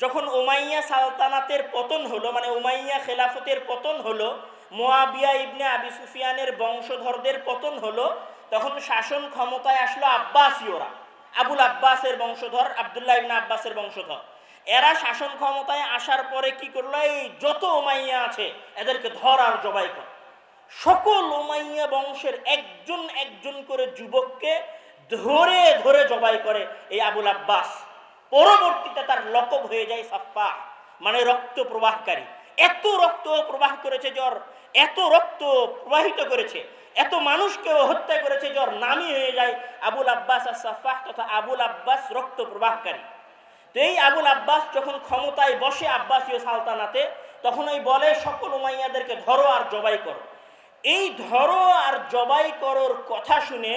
যখন উমাইয়া সালতানাতের পতন হলো মানে উমাইয়া খেলাফতের পতন হলো মোয়াবিয়া ইবনে আবি সুফিয়ানের বংশধরদের পতন হলো, তখন শাসন ক্ষমতায় আসলো আব্বাসীয়রা। আবুল আব্বাসের বংশধর, আবদুল্লাহ ইবনে আব্বাসের বংশধর। এরা শাসন ক্ষমতায় আসার পরে কি করল? এই যত উমাইয়া আছে, এদেরকে ধর আর জবাই কর। সকল উমাইয়া বংশের একজন একজন করে যুবককে ধরে ধরে জবাই করে এই আবুল আব্বাস। পরবর্তীতে তার লকব হয়ে যায় সাফা মানে রক্ত প্রবাহকারী। এত রক্ত প্রবাহ করেছে জ্বর, এত রক্ত প্রবাহিত করেছে, এত মানুষকে হত্যা করেছে জ্বর, নামি হয়ে যায় আবুল আব্বাস আর সাফাহ তথা আবুল আব্বাস রক্ত প্রবাহকারী। তো এই আবুল আব্বাস যখন ক্ষমতায় বসে আব্বাসীয় সালতানাতে, তখন ওই বলে, সকল উমাইয়াদেরকে ধরো আর জবাই করো। এই ধরো আর জবাই করোর কথা শুনে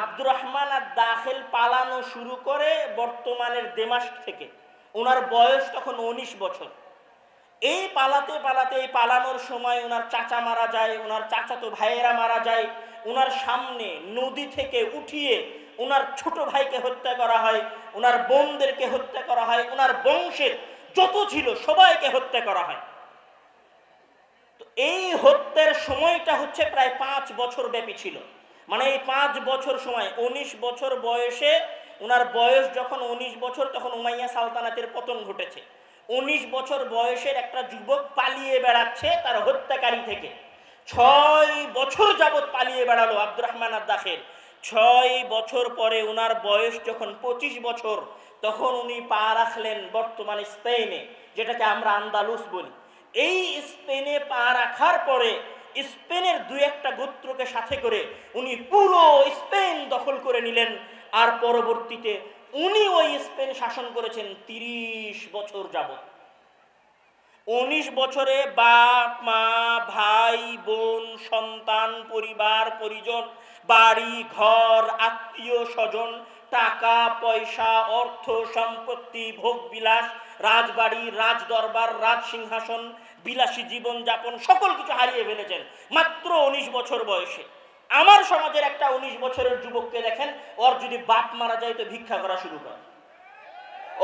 আব্দুর রহমান আর দাখেল পালানো শুরু করে বর্তমানের দেমাস থেকে। ওনার বয়স তখন উনিশ বছর। এই পালাতে পালাতে, এই পালানোর সময় ওনার চাচা মারা যায় ওনার চাচাতো ভাইয়েরা মারা যায় ওনার সামনে নদী থেকে উঠিয়ে ওনার ছোট ভাইকে হত্যা করা হয় ওনার বোনদেরকে হত্যা করা হয় ওনার বংশের যত ছিল সবাইকে হত্যা করা হয়। তো এই হত্যার সময়টা হচ্ছে প্রায় পাঁচ বছর ব্যাপী ছিল। মানে এই পাঁচ বছর সময়, উনিশ বছর বয়সে ওনার বয়স যখন উনিশ বছর, তখন উমাইয়া সালতানাতের পতন ঘটেছে। উনিশ বছর বয়সের একটা যুবক পালিয়ে বেড়াচ্ছে তার হত্যাকারী থেকে। ছয় বছর যাবৎ পালিয়ে বেড়ালো আব্দুর রহমান আদাখের। ছয় বছর পরে ওনার বয়স যখন পঁচিশ বছর, তখন উনি পা রাখলেন বর্তমানে স্পেনে, যেটাকে আমরা আন্দালুস বলি। এই স্পেনে পা রাখার পরে স্পেনের দু একটা গোত্রকে সাথে করে উনি পুরো স্পেন দখল করে নিলেন। আর পরবর্তীতে উনি ওই স্পেন শাসন করেছেন তিরিশ বছর যাবত উনিশ বছরে বাপ, মা, ভাই, বোন, সন্তান, পরিবার, পরিজন, বাড়ি, ঘর, আত্মীয়, স্বজন, টাকা, পয়সা, অর্থ, সম্পত্তি, ভোগ, বিলাস রাজবাড়ি, রাজদরবার রাজ সিংহাসন বিলাসী জীবন যাপন সকল কিছু হারিয়ে ফেলেছেন মাত্র উনিশ বছর বয়সে। আমার সমাজের একটা উনিশ বছরের যুবককে দেখেন, ওর যদি বাপ মারা যায় তো ভিক্ষা করা শুরু করে।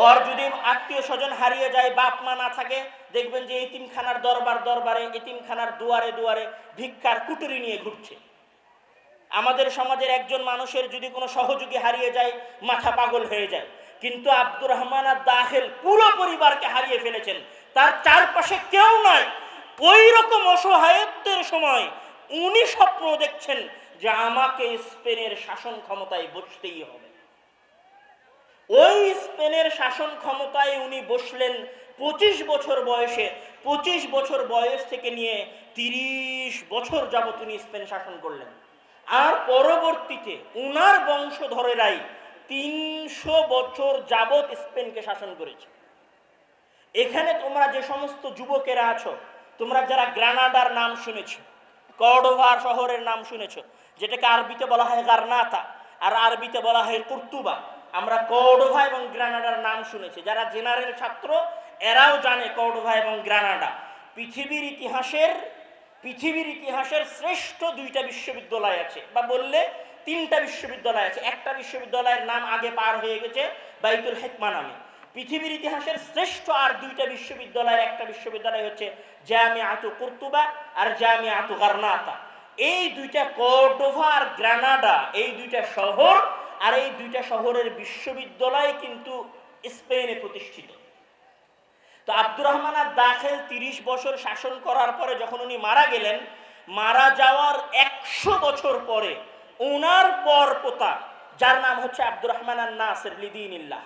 ওর যদি আত্মীয় স্বজন হারিয়ে যায়, বাপ মা না থাকে, দেখবেন যে এতিমখানার দরবার দরবারে, এতিমখানার দুয়ারে দুয়ারে ভিক্ষার কুটুরি নিয়ে ঘুরছে। আমাদের সমাজের একজন মানুষের যদি কোনো সহযোগী হারিয়ে যায়, মাথা পাগল হয়ে যায়। কিন্তু আব্দুর রহমান আর দাখেল পুরো পরিবারকে হারিয়ে ফেলেছেন। তার চারপাশে কেউ নয় ওই রকম অসহায়ত্বের সময় উনি স্বপ্ন দেখছেন যে আমাকে স্পেনের শাসন ক্ষমতায় বসতেই হবে। ওই স্পেনের শাসন ক্ষমতায় উনি বসলেন পঁচিশ বছর বয়সে। পঁচিশ বছর বয়স থেকে নিয়ে তিরিশ বছর যাবত উনি স্পেন শাসন করলেন। আর পরবর্তীতে উনার বংশধরেরাই তিনশো বছর যাবৎ স্পেনকে শাসন করেছে। এখানে তোমরা যে সমস্ত যুবকেরা আছো, তোমরা যারা গ্রানাডার নাম শুনেছ কর্ডোভা শহরের নাম শুনেছ, যেটাকে আরবিতে বলা হয় গার্নাতা আর আরবিতে বলা হয় কুর্তুবা, আমরা কর্ডোভা এবং গ্রানাডার নাম শুনেছি। যারা জেনারেল ছাত্র, এরাও জানে কর্ডোভা এবং গ্রানাডা। পৃথিবীর ইতিহাসের পৃথিবীর ইতিহাসের শ্রেষ্ঠ দুইটা বিশ্ববিদ্যালয় আছে। বা বললে তিনটা বিশ্ববিদ্যালয় আছে। একটা বিশ্ববিদ্যালয়ের নাম আগে পার হয়ে গেছে বাইতুল হেকমা নামে। পৃথিবীর ইতিহাসের শ্রেষ্ঠ আর দুইটা বিশ্ববিদ্যালয়ের একটা বিশ্ববিদ্যালয় হচ্ছে জামি আতু কুর্তুবা আর জামি আতু গার্নাতা। এই দুইটা কর্ডোভা আর গ্রানাডা, এই দুইটা শহর আর এই দুইটা শহরের বিশ্ববিদ্যালয় কিন্তু স্পেনে প্রতিষ্ঠিত। তো আব্দুর রহমান আর দাখেল তিরিশ বছর শাসন করার পরে যখন উনি মারা গেলেন, মারা যাওয়ার একশো বছর পরে ওনার পর পোতা, যার নাম হচ্ছে আব্দুর রহমান আর নাসের লিদিনিল্লাহ।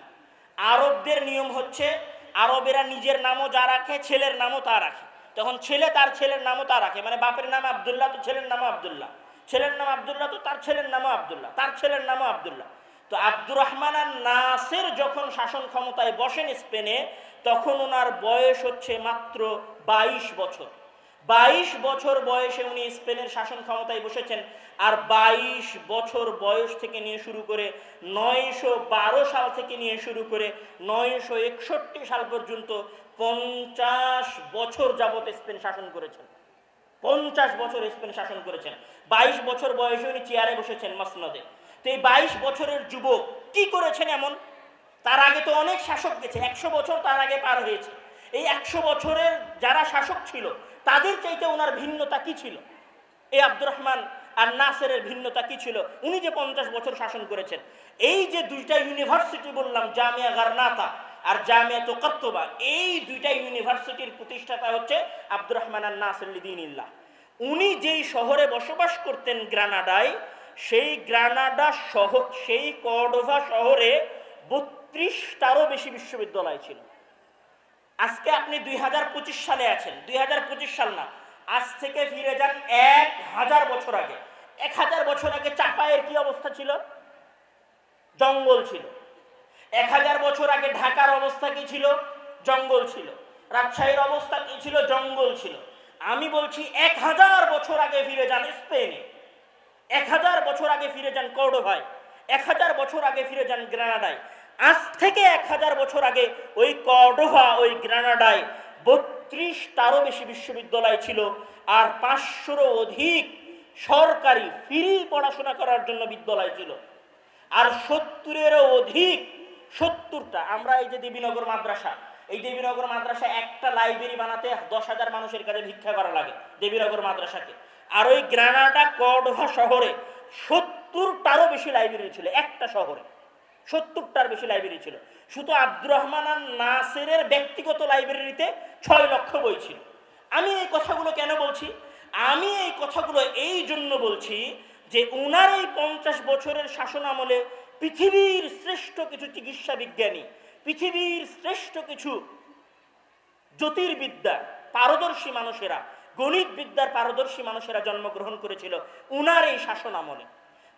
আরবদের নিয়ম হচ্ছে, আরবেরা নিজের নামও যা রাখে, ছেলের নামও তা রাখে। তখন ছেলে তার ছেলের নামও তা রাখে মানে বাপের নাম আবদুল্লাহ, তো ছেলের নামও আবদুল্লাহ। ছেলের নাম আবদুল্লাহ, তো তার ছেলের নামও আবদুল্লাহ, তার ছেলের নামও আবদুল্লাহ। তো আব্দুর রহমান আর নাসের যখন শাসন ক্ষমতায় বসেন স্পেনে, তখন ওনার বয়স হচ্ছে মাত্র বাইশ বছর। বাইশ বছর বয়সে উনি স্পেনের শাসন ক্ষমতায় বসেছেন আর বাইশ বছর বয়স থেকে নিয়ে শুরু করে নয়শো বারো সাল থেকে নিয়ে শুরু করে নয়শো একষট্টি সাল পর্যন্ত পঞ্চাশ বছর যাবত স্পেন শাসন করেছেন। পঞ্চাশ বছর স্পেন শাসন করেছেন। বাইশ বছর বয়সে উনি চেয়ারে বসেছেন মসনদে। তো এই বাইশ বছরের যুবক কি করেছেন এমন? তার আগে তো অনেক শাসক গেছে, একশো বছর তার আগে পার হয়েছে। এই একশো বছরের যারা শাসক ছিল তাদের চাইতে ওনার ভিন্নতা কি ছিল? এই আব্দুর রহমান আর নাসেরের ভিন্নতা কি ছিল? উনি যে পঞ্চাশ বছর শাসন করেছেন, এই যে দুইটা ইউনিভার্সিটি বললাম, জামিয়া গারনাতা আর জামিয়া তোকাত্তবা, এই দুইটা ইউনিভার্সিটির প্রতিষ্ঠাতা হচ্ছে আব্দুর রহমান আর নাসের লিদিনিল্লাহ। উনি যেই শহরে বসবাস করতেন গ্রানাডায়, সেই গ্রানাডা শহর সেই কর্ডোভা শহরে বত্রিশটারও বেশি বিশ্ববিদ্যালয় ছিল। আজকে আপনি দুই হাজার পঁচিশ সালে আছেন। দুই হাজার পঁচিশ সাল না। আজ থেকে ফিরে যান এক হাজার বছর আগে। এক হাজার বছর আগে চাপায়ের কি অবস্থা ছিল? জঙ্গল ছিল। এক হাজার বছর আগে ঢাকার অবস্থা কি ছিল? জঙ্গল ছিল। রাজশাহীর অবস্থা কি ছিল? জঙ্গল ছিল। আমি বলছি এক হাজার বছর আগে ফিরে যান স্পেনে। এক হাজার বছর আগে ফিরে যান কর্ডোভায়। এক হাজার বছর আগে ফিরে যান গ্রানাডায়। আজ থেকে এক হাজার বছর আগে ওই কর্ডোভা, ওই গ্রানাডায় বত্রিশটারও বেশি বিশ্ববিদ্যালয় ছিল আর পাঁচশোরও অধিক সরকারি ফ্রি পড়াশোনা করার জন্য বিদ্যালয় ছিল। আর সত্তরেরও অধিক, সত্তরটা, আমরা এই যে দেবীনগর মাদ্রাসা, এই দেবীনগর মাদ্রাসা একটা লাইব্রেরি বানাতে দশ হাজার মানুষের কাছে ভিক্ষা করা লাগে দেবীনগর মাদ্রাসাকে। আর ওই গ্রানাডা কর্ডোভা শহরে সত্তরটারও বেশি লাইব্রেরি ছিল, একটা শহরে। সত্তরটার বেশি লাইব্রেরি ছিল। শুধু আব্দুর রহমান আর নাসেরের ব্যক্তিগত লাইব্রেরিতে ছয় লক্ষ বই ছিল। আমি এই কথাগুলো কেন বলছি? আমি এই কথাগুলো এই জন্য বলছি যে উনার এই পঞ্চাশ বছরের শাসন আমলে পৃথিবীর শ্রেষ্ঠ কিছু চিকিৎসা বিজ্ঞানী, পৃথিবীর শ্রেষ্ঠ কিছু জ্যোতির্বিদ্যা পারদর্শী মানুষেরা, গণিত বিদ্যার পারদর্শী মানুষেরা জন্মগ্রহণ করেছিল উনার এই শাসন আমলে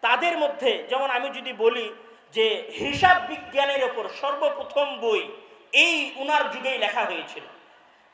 তাদের মধ্যে, যেমন আমি যদি বলি যে হিসাব বিজ্ঞানের ওপর সর্বপ্রথম বই, এই উনার যুগেই লেখা হয়েছিল।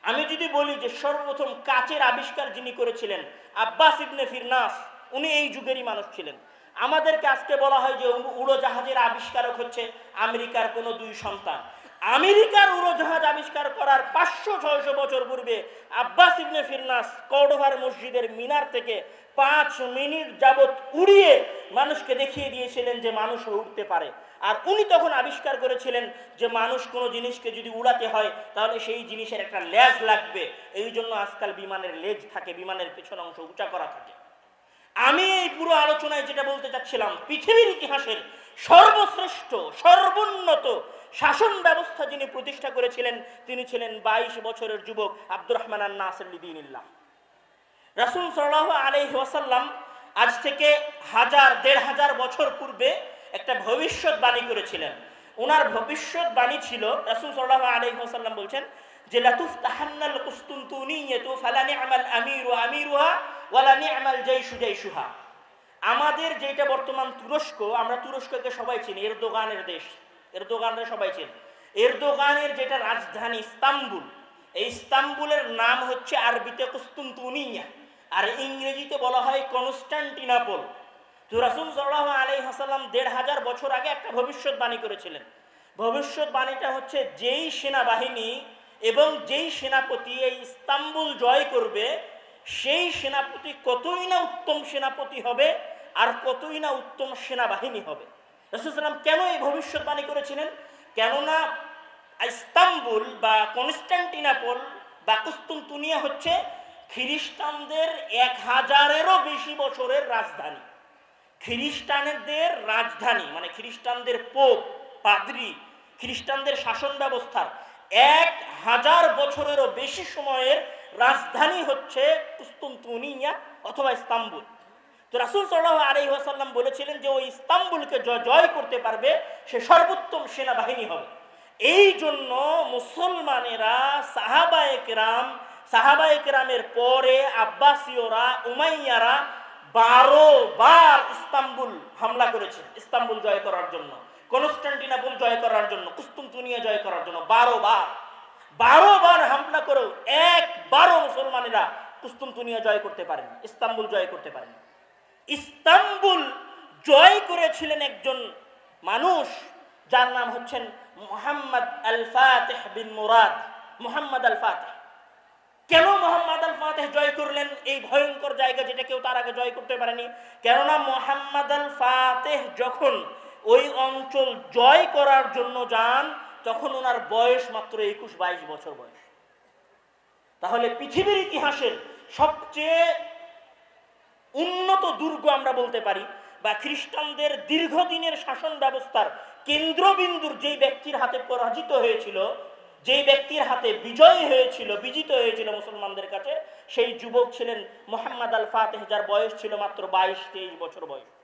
আমি যদি বলি যে সর্বপ্রথম কাচের আবিষ্কার যিনি করেছিলেন, আব্বাস ইবনে ফিরনাস, উনি এই যুগেরই মানুষ ছিলেন। আমাদেরকে আজকে বলা হয় যে উড়োজাহাজের আবিষ্কারক হচ্ছে আমেরিকার কোনো দুই সন্তান। আমেরিকার উড়োজাহাজ আবিষ্কার করার পাঁচশো, ছয়শো বছর পূর্বে আব্বাস ইবনে ফিরনাস কর্ডোভার মসজিদের মিনার থেকে পাঁচ মিনিট যাবত উড়িয়ে মানুষকে দেখিয়ে দিয়েছিলেন যে মানুষও উঠতে পারে। আর উনি তখন আবিষ্কার করেছিলেন যে মানুষ কোনো জিনিসকে যদি উড়াতে হয়, তাহলে সেই জিনিসের একটা লেজ লাগবে। এই জন্য আজকাল বিমানের লেজ থাকে, বিমানের পেছন অংশ উঁচা করা থাকে। আমি এই পুরো আলোচনায় যেটা বলতে চাচ্ছিলাম, পৃথিবীর ইতিহাসের সর্বশ্রেষ্ঠ, সর্বোন্নত শাসন ব্যবস্থা যিনি প্রতিষ্ঠা করেছিলেন, তিনি ছিলেন বাইশ বছরের যুবক আব্দুর রহমান লিদিনিল্লাহ রাসুল সাল্লাহ আলহি ওয়াসাল্লাম আজ থেকে হাজার, দেড় হাজার বছর পূর্বে একটা ভবিষ্যৎবাণী করেছিলেন। ওনার ভবিষ্যৎবাণী ছিল, রাসুল সাল্লাহ আলহি ওয়াসাল্লাম বলছেন যে লাতুফ তাহান্নাল কুস্তুনতুনিয়াতু ফালা নি'মাল আমিরু আমিরুহা, ওয়ালা নি'মাল জাইশু জাইশুহা। আমাদের যেটা বর্তমান তুরস্ক, আমরা তুরস্ককে সবাই চিনি এর দোকানের দেশ। এর দোকানরা সবাই চিনি। এরদোগানের যেটা রাজধানী ইস্তাম্বুল, এই ইস্তাম্বুলের নাম হচ্ছে আরবিতে কুস্তুনতুনিয়া। আর ইংরেজিতে বলা হয় কনস্টান্টিনাপল। তো রাসুল সাল্লাহ আলাই হাসাল্লাম দেড় হাজার বছর আগে একটা ভবিষ্যৎবাণী করেছিলেন। ভবিষ্যৎবাণীটা হচ্ছে যেই সেনাবাহিনী এবং যেই সেনাপতি এই ইস্তাম্বুল জয় করবে, সেই সেনাপতি কতই না উত্তম সেনাপতি হবে আর কতই না উত্তম সেনাবাহিনী হবে। রসুলাম কেন এই ভবিষ্যৎবাণী করেছিলেন? কেননা ইস্তাম্বুল বা কনস্টান্টিনাপল বা কুস্তুনতুনিয়া হচ্ছে খ্রিস্টানদের এক হাজারেরও বেশি বছরের রাজধানী। খ্রিস্টানদের রাজধানী মানে খ্রিস্টানদের পোপ, পাদ্রি, খ্রিস্টানদের শাসন ব্যবস্থার এক হাজার বছরেরও বেশি সময়ের রাজধানী হচ্ছে কুস্তুনতুনিয়া অথবা ইস্তাম্বুল। তো রাসুল সাল্লাহ আলী ওয়াসাল্লাম বলেছিলেন যে ওই ইস্তাম্বুলকে জ- জয় করতে পারবে, সে সর্বোত্তম সেনাবাহিনী হবে। এই জন্য মুসলমানেরা সাহাবায়করাম সাহাবায়করামের পরে আব্বাসীয়রা, উমাইয়ারা বারো বার ইস্তাম্বুল হামলা করেছে, ইস্তাম্বুল জয় করার জন্য, কনস্টান্টিনাপুল জয় করার জন্য কুস্তুনতুনিয়া জয় করার জন্য বারো বার। বারো বার হামলা করেও একবারও মুসলমানেরা কুস্তুনতুনিয়া জয় করতে পারেন, ইস্তাম্বুল জয় করতে পারেন। ইস্তাম্বুল জয় করেছিলেন একজন মানুষ, যার নাম হচ্ছেন মোহাম্মদ আল ফাতেহ বিন মুরাদ, মোহাম্মদ আল ফাতেহ কেন মোহাম্মদ আল ফাতেহ জয় করলেন? এই ভয়ঙ্কর জায়গা যেটা কেউ তার আগে জয় করতে পারেনি। কেননা মোহাম্মদ আল ফাতেহ যখন ওই অঞ্চল জয় করার জন্য যান, তখন ওনার বয়স মাত্র একুশ বাইশ বছর বয়স। তাহলে পৃথিবীর ইতিহাসের সবচেয়ে উন্নত দুর্গ আমরা বলতে পারি বা খ্রিস্টানদের দীর্ঘদিনের শাসন ব্যবস্থার কেন্দ্রবিন্দুর যেই ব্যক্তির হাতে পরাজিত হয়েছিল যেই ব্যক্তির হাতে বিজয়ী হয়েছিল, বিজিত হয়েছিল মুসলমানদের কাছে, সেই যুবক ছিলেন মোহাম্মদ আল ফাতেহ যার বয়স ছিল মাত্র বাইশ তেইশ বছর বয়স।